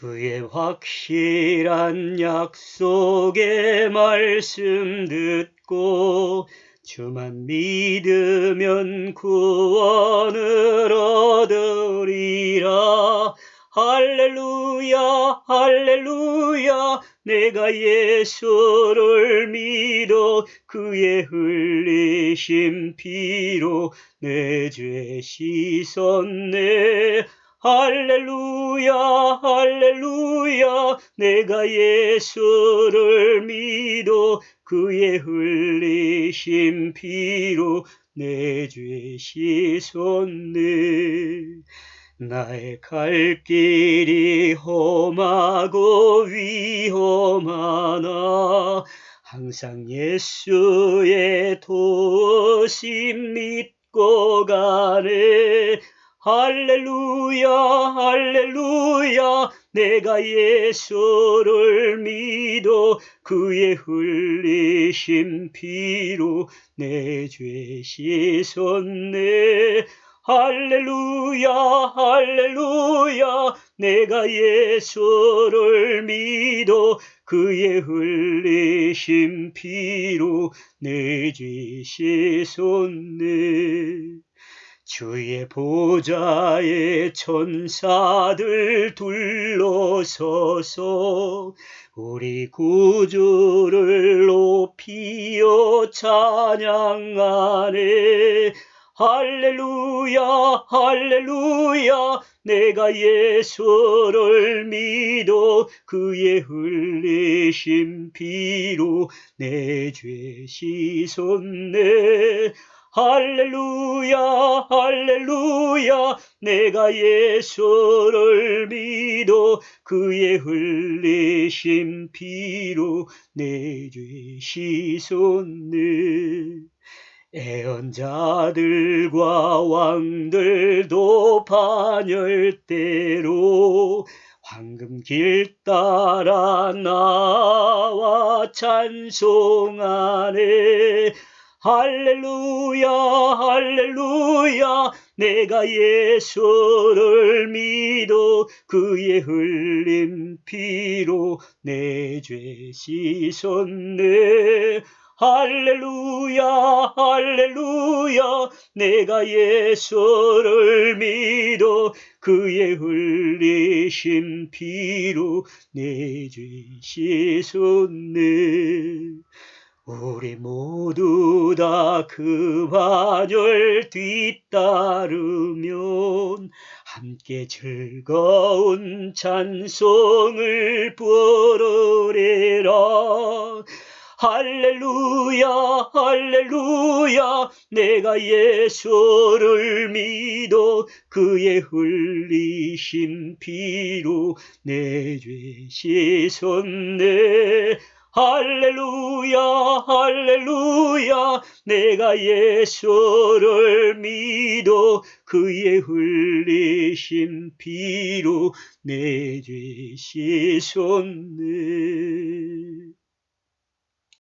주의 확실한 약속의 말씀 듣고 주만 믿으면 구원을 얻으리라. 할렐루야, 할렐루야, 내가 예수를 믿어 그의 흘리신 피로 내 죄 씻었네. 할렐루야, 할렐루야, 내가 예수를 믿어 그의 흘리신 피로 내 죄 씻었네. 나의 갈 길이 험하고 위험하나 항상 예수의 도심 믿고 가네. 할렐루야, 할렐루야, 내가 예수를 믿어 그의 흘리신 피로 내 죄 씻었네. 할렐루야, 할렐루야, 내가 예수를 믿어 그의 흘리신 피로 내 죄 씻었네. 주의 보좌에 천사들 둘러서서 우리 구주를 높이어 찬양하네. 할렐루야, 할렐루야, 내가 예수를 믿어 그의 흘리신 피로 내 죄 씻었네. 할렐루야, 할렐루야, 내가 예수를 믿어 그의 흘리신 피로 내 죄 씻었네. 애언자들과 왕들도 반열대로 황금길 따라 나와 찬송하네. 할렐루야, 할렐루야, 내가 예수를 믿어 그의 흘린 피로 내 죄 씻었네. 할렐루야, 할렐루야, 내가 예수를 믿어 그의 흘리신 피로 내 죄 씻었네. 우리 모두 다그 반열 뒤따르면 함께 즐거운 찬송을 부르리라. 할렐루야, 할렐루야, 내가 예수를 믿어 그의 흘리신 피로 내 죄 씻었네. 할렐루야, 할렐루야, 내가 예수를 믿어 그의 흘리신 피로 내 죄 씻었네.